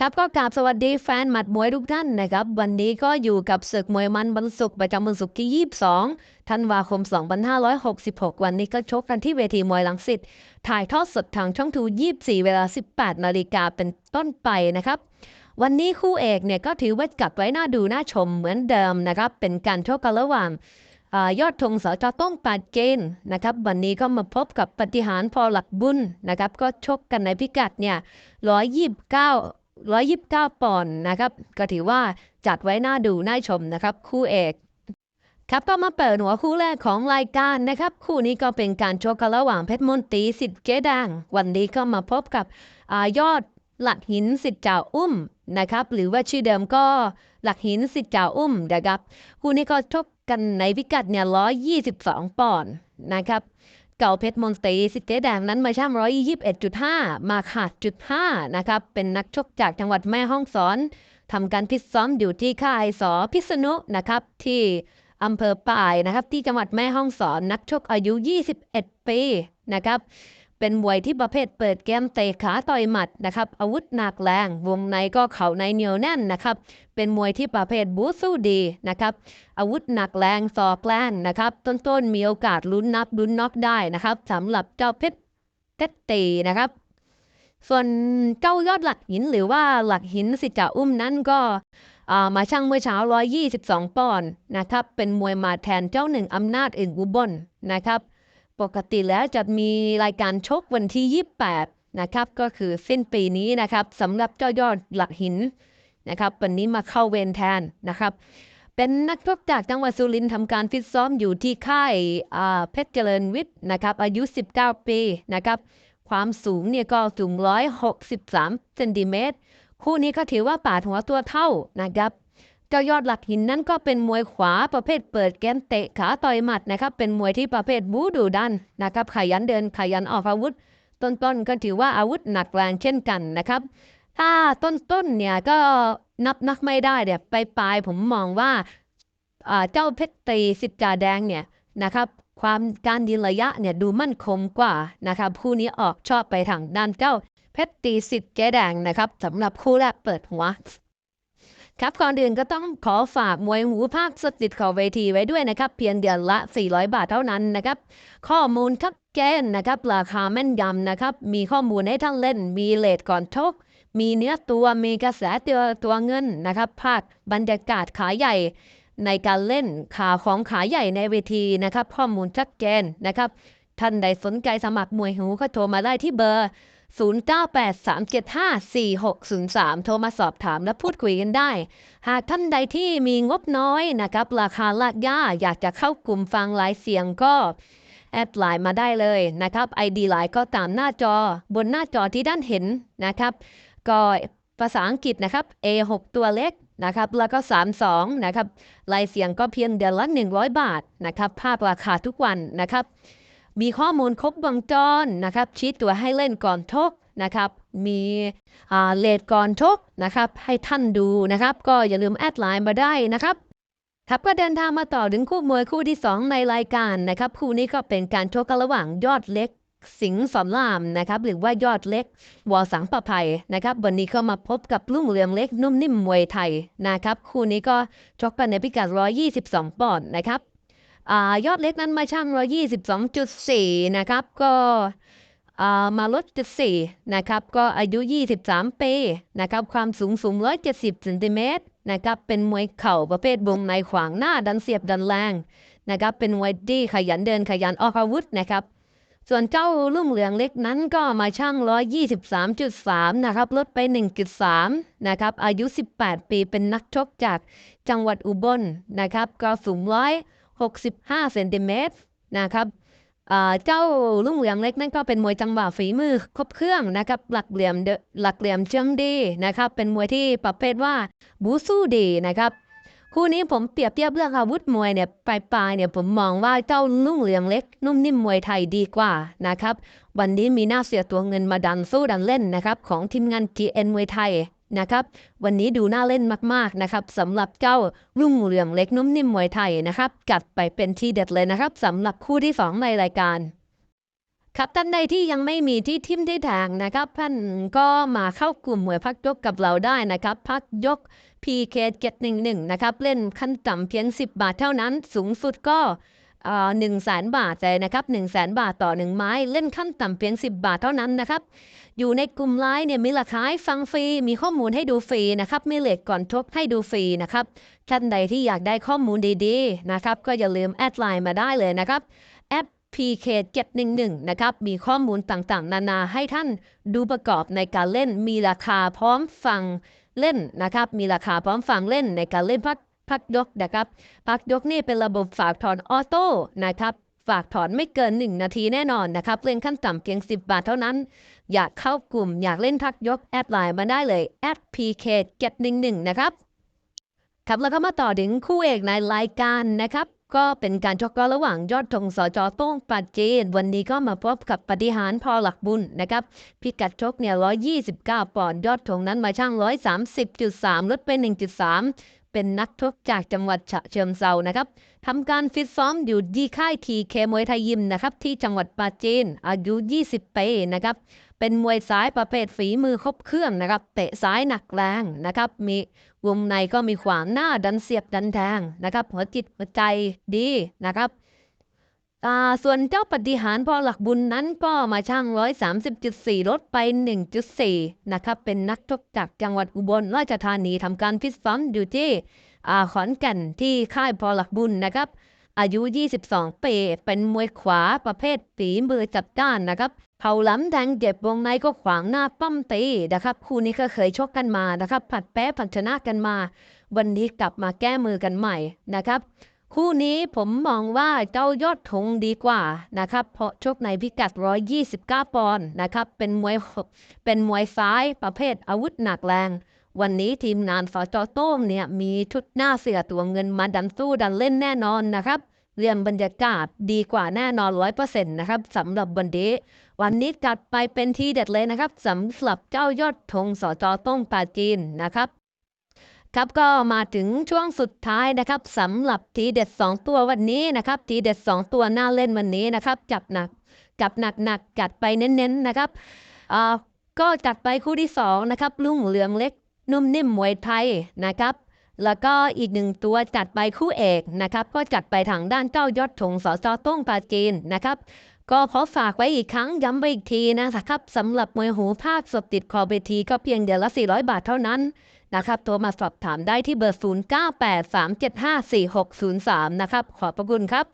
ครับก็กราบสวัสดีแฟนหมัดมวยทุกท่านนะครับ วันนี้ก็อยู่กับศึกมวยมันวันศุกร์ประจำวันศุกร์ที่ 22 ธันวาคม 2566 วันนี้ก็ชกกันที่เวทีมวยลังสิตถ่ายทอดสดทางช่องทู 24 เวลา 18 นาฬิกาเป็นต้นไปนะครับ วันนี้คู่เอกเนี่ยก็ถือว่ากลับไว้หน้าดูน่าชมเหมือนเดิมนะครับ เป็นการชกกันระหว่างอยอดธงสจต้องปาดเกณฑ์นะครับ วันนี้ก็มาพบกับปฏิหารพอหลักบุญนะครับ ก็ชกกันในพิกัดเนี่ย129 129 ปอนด์นะครับ ก็ถือว่าจัดไว้น่าดูน่าชมนะครับ คู่เอกครับก็มาเปิดหัวคู่แรกของรายการนะครับ คู่นี้ก็เป็นการชกกันระหว่างเพชรมนตรีสิทธิ์เจ๊ดังวันนี้ก็มาพบกับอยอดหลักหินสิทธิ์จ้าอุ้มนะครับ หรือว่าชื่อเดิมก็หลักหินสิทธิ์จ้าอุ้มนะครับคู่นี้ก็ชกกันในพิกัดเนี่ย122 ปอนด์นะครับ เก่าเพชรมอนตรีสิทธิ์เจแดงนั้นมาช่ำร้อยยี่สิบเอ็ดจุดห้ามาขาดจุดห้านะครับ เป็นนักชกจากจังหวัดแม่ฮ่องสอนทำการพิซ้อมอยู่ที่ค่ายสอพิษณุนะครับ ที่อำเภอป่ายนะครับ ที่จังหวัดแม่ฮ่องสอนนักชกอายุ 21 ปีนะครับ เป็นมวยที่ประเภทเปิดเกมเตะขาต่อยหมัดนะครับอาวุธหนักแรง วงในก็เข่าในเหนียวแน่นนะครับเป็นมวยที่ประเภทบูสู้ดีนะครับอาวุธหนักแรงสอกแกล้นนะครับต้นๆมีโอกาสลุ้นนับลุ้นน็อกได้นะครับสำหรับเจ้าเพชรเตดตีนะครับ ส่วนเจ้ายอดหลักหินหรือว่าหลักหินสิจ่าอุ้มนั้นก็มาช่างเมื่อเช้า 122 ปอนด์นะครับเป็นมวยมาแทนเจ้าหนึ่งอำนาจอื่นอุบลนะครับ ปกติแล้วจะมีรายการชกวันที่ 28 นะครับก็คือสิ้นปีนี้นะครับสำหรับเจ้ายอดหลักหินนะครับวันนี้มาเข้าเวรแทนนะครับ เป็นนักชกจากจังหวัดสุรินทร์ทำการฟิตซ้อมอยู่ที่ค่ายเพชรเจริญวิทย์นะครับอายุ 19 ปีนะครับความสูงเนี่ยก็สูง 163 เซนติเมตร คู่นี้ก็ถือว่าปาดหัวตัวเท่านะครับ เจ้ายอดหลักหินนั้นก็เป็นมวยขวาประเภทเปิดแกมเตะขาต่อยหมัดนะครับ เป็นมวยที่ประเภทบูดูดันนะครับขยันเดินขยันออกอาวุธ ต้นๆก็ถือว่าอาวุธหนักแรงเช่นกันนะครับ ถ้าต้นๆเนี่ยก็นับนักไม่ได้เนี่ยไปปลายๆผมมองว่าเจ้าเพชรตีสิทธิ์จาแดงเนี่ยนะครับความการยืนระยะเนี่ยดูมั่นคงกว่านะครับคู่นี้ออกชอบไปทางด้านเจ้าเพชรตีสิทธิ์แกแดงนะครับสำหรับคู่แรกเปิดหัว ครับก่อนอื่นก็ต้องขอฝากมวยหูภาคสดติดขอเวทีไว้ด้วยนะครับ เพียงเดือนละ 400 บาทเท่านั้นนะครับ ข้อมูลชัดเจนนะครับราคาแม่นยำนะครับ มีข้อมูลให้ท่านเล่น มีเลทก่อนชกมีเนื้อตัวมีกระแสตัวตัวเงินนะครับภาคบรรยากาศขาใหญ่ในการเล่นขาของขาใหญ่ในเวทีนะครับ ข้อมูลชัดเจนนะครับท่านใดสนใจสมัครมวยหูก็โทรมาได้ที่เบอร์ 0983754603 โทรมาสอบถามและพูดคุยกันได้ หากท่านใดที่มีงบน้อยนะครับราคาลากย่าอยากจะเข้ากลุ่มฟังไลฟ์เสียงก็แอดไลน์มาได้เลยนะครับ ID ไลน์ก็ตามหน้าจอบนหน้าจอที่ด้านเห็นนะครับ ก็ภาษาอังกฤษนะครับ A6 ตัวเล็กนะครับแล้วก็ 32 นะครับลน์เสียงก็เพียงเดือนละ 100 บาทนะครับภาพราคาทุกวันนะครับ มีข้อมูลครบวงจรนะครับชี้ตัวให้เล่นก่อนทกนะครับ มีเลทก่อนทกนะครับ ให้ท่านดูนะครับ ก็อย่าลืมแอดไลน์มาได้นะครับครับก็เดินทางมาต่อถึงคู่มวยคู่ที่ 2 ในรายการนะครับ คู่นี้ก็เป็นการชกกันระหว่างยอดเล็กสิงห์สอนรามนะครับ หรือว่ายอดเล็ก วอสังประภัยนะครับ วันนี้ก็มาพบกับลุ่งเรืองเล็กนุ่มนิ่มมวยไทยนะครับ คู่นี้ก็ชกกันในพิกัด 122 ปอนด์นะครับ ยอดเล็กนั้นมาช่าง122.4 นะครับ ก็มาลดจุด4นะครับ ก็อายุ 23 ปีนะครับ ความสูงสูง 170เซนติเมตรนะครับ เป็นมวยเข่าประเภทวงในขวางหน้าดันเสียบดันแรงนะครับ เป็นมวยที่ขยันเดินขยันออกอาวุธนะครับ ส่วนเจ้าลุ่มเหลืองเล็กนั้นก็มาช่าง 123.3 นะครับ ลดไป 1.3 นะครับ อายุ 18 ปี เป็นนักชกจากจังหวัดอุบลนะครับ ก็สูงร้อย 65เซนติเมตรนะครับเจ้าลุ่งเหลืองเล็กนั่นก็เป็นมวยจังหวะฝีมือครบเครื่องนะครับ หลักเหลี่ยมหลักเหลี่ยมเชิงดีนะครับ เป็นมวยที่ประเภทว่าบูสู้ดีนะครับ คู่นี้ผมเปรียบเทียบเรื่องอาวุธมวยเนี่ยปลายๆเนี่ยผมมองว่าเจ้าลุ่งเหลืองเล็ก นุ่มนิ่มมวยไทยดีกว่านะครับ วันนี้มีหน้าเสียตัวเงินมาดันสู้ดันเล่นนะครับ ของทีมงาน GN มวยไทย นะครับ วันนี้ดูน่าเล่นมากๆนะครับสำหรับเจ้ารุ่งเหลืองเล็กนุ่มนิ่มมวยไทยนะครับกัดไปเป็นทีเด็ดเลยนะครับสำหรับคู่ที่2ในรายการครับท่านใดที่ยังไม่มีที่ทิมที่แทงนะครับท่านก็มาเข้ากลุ่มมวยพักยกกับเราได้นะครับพักยก PK 711นะครับเล่นขั้นต่ำเพียง 10 บาทเท่านั้น สูงสุดก็ หนึ่งแสนบาทเลยนะครับ1 0 0 0 0แบาทต่อ1ไม้เล่นขั้นต่ำเพียง 10 บาทเท่านั้นนะครับ อยู่ในกลุ่มไลน์เนี่ยมีราคาให้ฟังฟรี มีข้อมูลให้ดูฟรีนะครับมีเหลทก่อนทบให้ดูฟรีนะครับท่านใดที่อยากได้ข้อมูลดีๆนะครับก็อย่าลืมแอดไลน์มาได้เลยนะครับแอป PK 711 นะครับ มีข้อมูลต่างๆ นานาให้ท่านดูประกอบในการเล่น มีราคาพร้อมฟังเล่นนะครับ มีราคาพร้อมฟังเล่นในการเล่นพัก พักยกนะครับพักยกนี่เป็นระบบฝากถอนออโต้นะครับฝากถอนไม่เกิน 1 นาทีแน่นอนนะครับเล่นขั้นต่ำเพียง 10 บาทเท่านั้น อยากเข้ากลุ่มอยากเล่นพักยกแอดไลน์มาได้เลยแอด PK 711นะครับครับแล้วก็มาต่อถึงคู่เอกในรายการนะครับ ก็เป็นการชกกันระหว่างยอดธงสจโต้งปัจเจนวันนี้ก็มาพบกับปฏิหารพอหลักบุญนะครับ พิกัดชกเนี่ย129 ปอนด์ยอดธงนั้นมาช่าง 130.3 ลดไป 1.3 เป็นนักชกจากจังหวัดฉะเชิงเซานะครับทำการฟิตซ้อมอยู่ที่ค่ายทีเคมวยไทยยิมนะครับที่จังหวัดปราจีนอายุ 20 ปีนะครับเป็นมวยซ้ายประเภทฝีมือครบเครื่องนะครับเตะซ้ายหนักแรงนะครับ มีวงในก็มีขวางหน้าดันเสียบดันแทงนะครับหัวจิตหัวใจดีนะครับ ส่วนเจ้าปฏิหารพอหลักบุญนั้นก็มาช่าง 130.4 ลดไป 1.4 นะครับเป็นนักชกจากจังหวัดอุบลราชธานีทำการฟิตซ้อมอยู่ที่ขอนแก่นที่ค่ายพอหลักบุญนะครับอายุ 22 ปี เป็นมวยขวาประเภทฝีมือจับด้านนะครับ เผาล้ำแทงเจ็บวงในก็ขวางหน้าปั้มตีนะครับ คู่นี้ก็เคยชกกันมานะครับ ผัดแพ้ผัดชนะกันมา วันนี้กลับมาแก้มือกันใหม่นะครับ คู่นี้ผมมองว่าเจ้ายอดธงดีกว่านะครับ เพราะชกในพิกัด 129 ปอนด์นะครับ เป็นมวยเป็นมวยซ้ายประเภทอาวุธหนักแรง วันนี้ทีมงานสจโต้งเนี่ยมีชุดหน้าเสือตัวเงินมาดันสู้ดันเล่นแน่นอนนะครับ เรียมบรรยากาศดีกว่าแน่นอนร้อยเปอร์เซ็นต์นะครับสำหรับวันนี้ วันนี้จัดไปเป็นทีเด็ดเลยนะครับสำหรับเจ้ายอดธงสจต้งปาจีนนะครับ ครับก็มาถึงช่วงสุดท้ายนะครับสำหรับทีเด็ด 2 ตัววันนี้นะครับทีเด็ด 2 ตัวหน้าเล่นวันนี้นะครับจับหนักจับหนักหนักจัดไปเน้นๆนะครับอ่าก็จัดไปคู่ที่2นะครับลุ่งเหลืองเล็กนุ่มนิ่มมวยไทยนะครับ แล้วก็อีกหนึ่งตัวจัดไปคู่เอกนะครับ ก็จัดไปทางด้านเจ้ายอดธงสอจต้งปาจีนนะครับก็ขอฝากไว้อีกครั้งย้ำไปอีกทีนะครับสำหรับมวยหูภาคสดติดคอเวทีก็เพียงเดือนละ 400 บาทเท่านั้น นะครับโทรมาสอบถามได้ที่เบอร์ 0983754603 นะครับ ขอบพระคุณครับ